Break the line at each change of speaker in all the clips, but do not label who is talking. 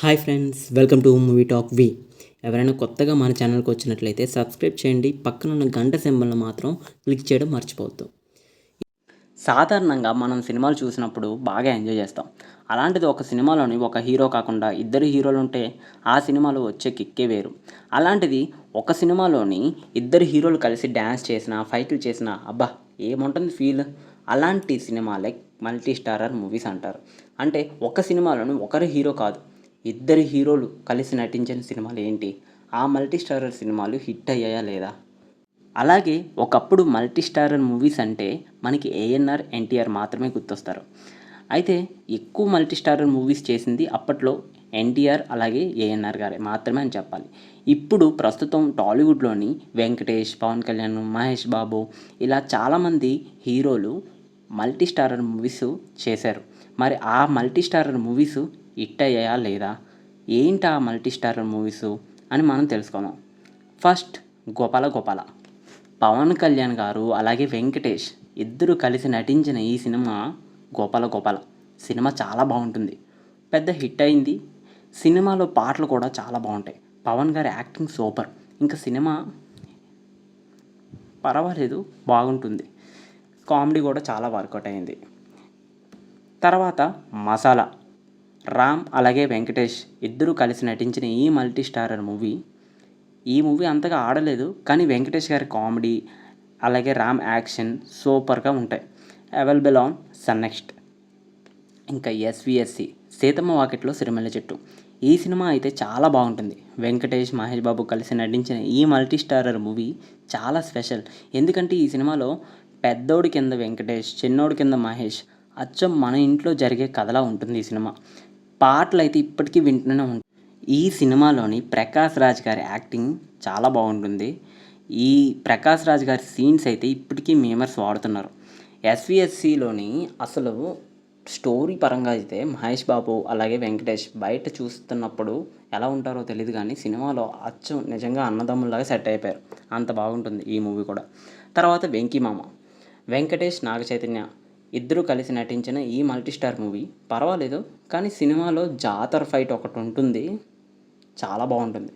Hi friends welcome to movie talk V. ఎవరైనా కొత్తగా మన ఛానల్కి వచ్చినట్లయితే సబ్స్క్రైబ్ చేయండి. పక్కన ఉన్న గంట సింబల్ని మాత్రం క్లిక్ చేయడం మర్చిపోవద్దు. సాధారణంగా మనం సినిమాలు చూసినప్పుడు బాగా ఎంజాయ్ చేస్తాం. అలాంటిది ఒక సినిమాలోని ఒక హీరో కాకుండా ఇద్దరు హీరోలు ఉంటే ఆ సినిమాలో వచ్చే కిక్కే వేరు. అలాంటిది ఒక సినిమాలోని ఇద్దరు హీరోలు కలిసి డ్యాన్స్ చేసిన ఫైట్లు చేసిన అబ్బా ఏముంటుంది ఫీల్? అలాంటి సినిమాలే మల్టీ స్టారర్ మూవీస్ అంటారు. అంటే ఒక సినిమాలోని ఒకరు హీరో కాదు ఇద్దరు హీరోలు కలిసి నటించిన సినిమాలు ఏంటి? ఆ మల్టీ స్టారర్ సినిమాలు హిట్ అయ్యాయా లేదా? అలాగే ఒకప్పుడు మల్టీ స్టారర్ మూవీస్ అంటే మనకి ఏఎన్ఆర్ ఎన్టీఆర్ మాత్రమే గుర్తొస్తారు. అయితే ఎక్కువ మల్టీస్టారర్ మూవీస్ చేసింది అప్పట్లో ఎన్టీఆర్ అలాగే ఏఎన్ఆర్ గారే మాత్రమే అని చెప్పాలి. ఇప్పుడు ప్రస్తుతం టాలీవుడ్లోని వెంకటేష్ పవన్ కళ్యాణ్ మహేష్ బాబు ఇలా చాలామంది హీరోలు మల్టీ స్టారర్ మూవీస్ చేశారు. మరి ఆ మల్టీ స్టారర్ మూవీస్ హిట్ అయ్యాయా లేదా? ఏంటి ఆ మల్టీ స్టారర్ మూవీస్ అని మనం తెలుసుకుందాం. ఫస్ట్ గోపాల గోపాల. పవన్ కళ్యాణ్ గారు అలాగే వెంకటేష్ ఇద్దరు కలిసి నటించిన ఈ సినిమా గోపాల గోపాల. సినిమా చాలా బాగుంటుంది. పెద్ద హిట్ అయింది. సినిమాలో పాటలు కూడా చాలా బాగుంటాయి. పవన్ గారి యాక్టింగ్ సూపర్. ఇంకా సినిమా పర్వాలేదు బాగుంటుంది. కామెడీ కూడా చాలా వర్కౌట్ అయింది. తర్వాత మసాలా. రామ్ అలాగే వెంకటేష్ ఇద్దరూ కలిసి నటించిన ఈ మల్టీ స్టారర్ మూవీ. ఈ మూవీ అంతగా ఆడలేదు కానీ వెంకటేష్ గారి కామెడీ అలాగే రామ్ యాక్షన్ సూపర్గా ఉంటాయి. Available on Sun NXT. ఇంకా ఎస్విఎస్సి సీతమ్మ వాకిట్లో సిరిమల్ల చెట్టు. ఈ సినిమా అయితే చాలా బాగుంటుంది. వెంకటేష్ మహేష్ బాబు కలిసి నటించిన ఈ మల్టీ స్టారర్ మూవీ చాలా స్పెషల్. ఎందుకంటే ఈ సినిమాలో పెద్దోడి కింద వెంకటేష్ చిన్నోడి కింద మహేష్ అచ్చం మన ఇంట్లో జరిగే కథలా ఉంటుంది ఈ సినిమా. పాటలు అయితే ఇప్పటికీ వింటూనే ఉంటాయి ఈ సినిమాలోని ప్రకాష్ రాజ్ గారి యాక్టింగ్ చాలా బాగుంటుంది. ఈ ప్రకాష్ రాజ్ గారి సీన్స్ అయితే ఇప్పటికీ మేమర్స్ వాడుతున్నారు. ఎస్విఎస్సిలోని అసలు స్టోరీ పరంగా అయితే మహేష్ బాబు అలాగే వెంకటేష్ బయట చూస్తున్నప్పుడు ఎలా ఉంటారో తెలియదు కానీ సినిమాలో అచ్చం నిజంగా అన్నదమ్ముల్లాగా సెట్ అయిపోయారు. అంత బాగుంటుంది ఈ మూవీ కూడా. తర్వాత వెంకీ మామ. వెంకటేష్ నాగ చైతన్య ఇద్దరు కలిసి నటించిన ఈ మల్టీస్టార్ మూవీ పర్వాలేదు కానీ సినిమాలో జాతర ఫైట్ ఒకటి ఉంటుంది. చాలా బాగుంటుంది.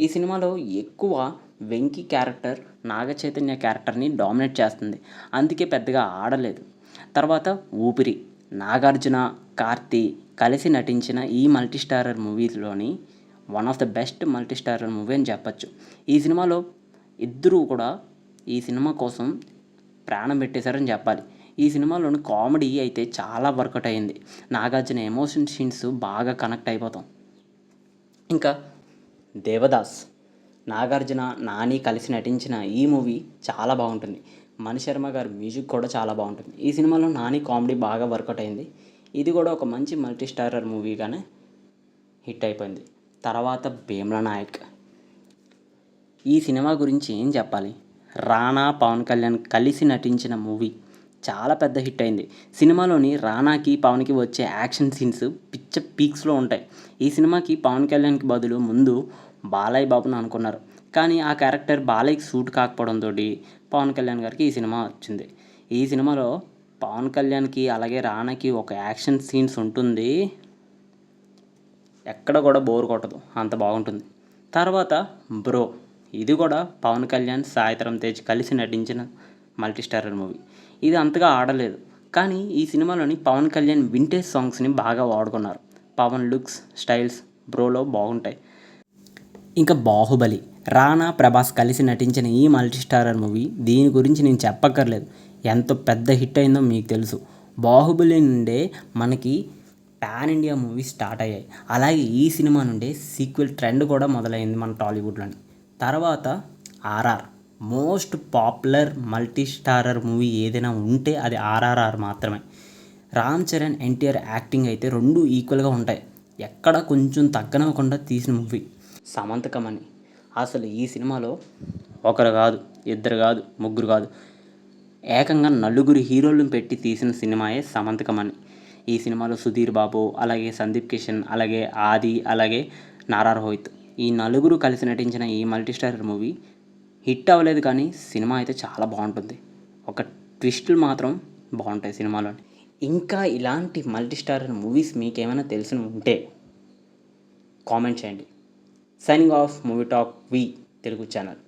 ఈ సినిమాలో ఎక్కువ వెంకీ క్యారెక్టర్ నాగ చైతన్య క్యారెక్టర్ని డామినేట్ చేస్తుంది. అందుకే పెద్దగా ఆడలేదు. తర్వాత ఊపిరి నాగార్జున కార్తీ కలిసి నటించిన ఈ multistarrer మూవీస్లోని one of the best multistarrer movie అని చెప్పచ్చు. ఈ సినిమాలో ఇద్దరూ కూడా ఈ సినిమా కోసం ప్రాణం పెట్టేశారని చెప్పాలి. ఈ సినిమాలోని కామెడీ అయితే చాలా వర్కౌట్ అయింది నాగార్జున ఎమోషన్ సీన్స్ బాగా కనెక్ట్ అయిపోతాం. ఇంకా దేవదాస్ నాగార్జున నాని కలిసి నటించిన ఈ మూవీ చాలా బాగుంటుంది. మణిశర్మ గారి మ్యూజిక్ కూడా చాలా బాగుంటుంది. ఈ సినిమాలో నాని కామెడీ బాగా వర్కౌట్ అయింది. ఇది కూడా ఒక మంచి మల్టీ స్టారర్ మూవీగానే హిట్ అయిపోయింది. తర్వాత భీమ్లా నాయక్. ఈ సినిమా గురించి ఏం చెప్పాలి? రానా పవన్ కళ్యాణ్ కలిసి నటించిన మూవీ. చాలా పెద్ద హిట్ అయింది. సినిమాలోని రానాకి పవన్కి వచ్చే యాక్షన్ సీన్స్ పిచ్చ పీక్స్లో ఉంటాయి. ఈ సినిమాకి పవన్ కళ్యాణ్కి బదులు ముందు బాలయ్య బాబును అనుకున్నారు. కానీ ఆ క్యారెక్టర్ బాలయ్యకి సూట్ కాకపోవడంతో పవన్ కళ్యాణ్ గారికి ఈ సినిమా వచ్చింది. ఈ సినిమాలో పవన్ కళ్యాణ్కి అలాగే రానాకి ఒక యాక్షన్ సీన్స్ ఉంటుంది. ఎక్కడ కూడా బోర్ కొట్టదు. అంత బాగుంటుంది. తర్వాత బ్రో. ఇది కూడా పవన్ కళ్యాణ్ సాయితరం తేజ్ కలిసి నటించిన మల్టీ స్టారర్ మూవీ. ఇది అంతగా ఆడలేదు. కానీ ఈ సినిమాలోని పవన్ కళ్యాణ్ వింటేజ్ సాంగ్స్ని బాగా వాడుకున్నారు. పవన్ లుక్స్ స్టైల్స్ బ్రోలో బాగుంటాయి. ఇంకా బాహుబలి రానా ప్రభాస్ కలిసి నటించిన ఈ మల్టీ స్టారర్ మూవీ దీని గురించి నేను చెప్పక్కర్లేదు. ఎంత పెద్ద హిట్ అయిందో మీకు తెలుసు. బాహుబలి నుండే మనకి పాన్ ఇండియా మూవీ స్టార్ట్ అయ్యాయి. అలాగే ఈ సినిమా నుండే సీక్వెల్ ట్రెండ్ కూడా మొదలైంది మన టాలీవుడ్లోని. తర్వాత RR. Most popular multi starrer movie ఏదైనా ఉంటే అది ఆర్ఆర్ఆర్ మాత్రమే. రామ్ చరణ్ ఎన్టీఆర్ యాక్టింగ్ అయితే రెండు ఈక్వల్గా ఉంటాయి. ఎక్కడ కొంచెం తగ్గనకుండా తీసిన మూవీ. సమంతకమని అసలు ఈ సినిమాలో ఒకరు కాదు ఇద్దరు కాదు ముగ్గురు కాదు. ఏకంగా నలుగురు హీరోలను పెట్టి తీసిన సినిమాయే సమంతకమని ఈ సినిమాలో సుధీర్ బాబు అలాగే సందీప్ కిషన్ అలాగే ఆది అలాగే నారా రోహిత్. ఈ నలుగురు కలిసి నటించిన ఈ మల్టీస్టారర్ మూవీ హిట్ అవ్వలేదు కానీ సినిమా అయితే చాలా బాగుంటుంది. ఒక ట్విస్టులు మాత్రం బాగుంటాయి సినిమాలో ఇంకా ఇలాంటి మల్టీ స్టార్ మూవీస్ మీకు ఏమైనా తెలిసి ఉంటే కామెంట్ చేయండి. Signing off movie talk V Telugu channel.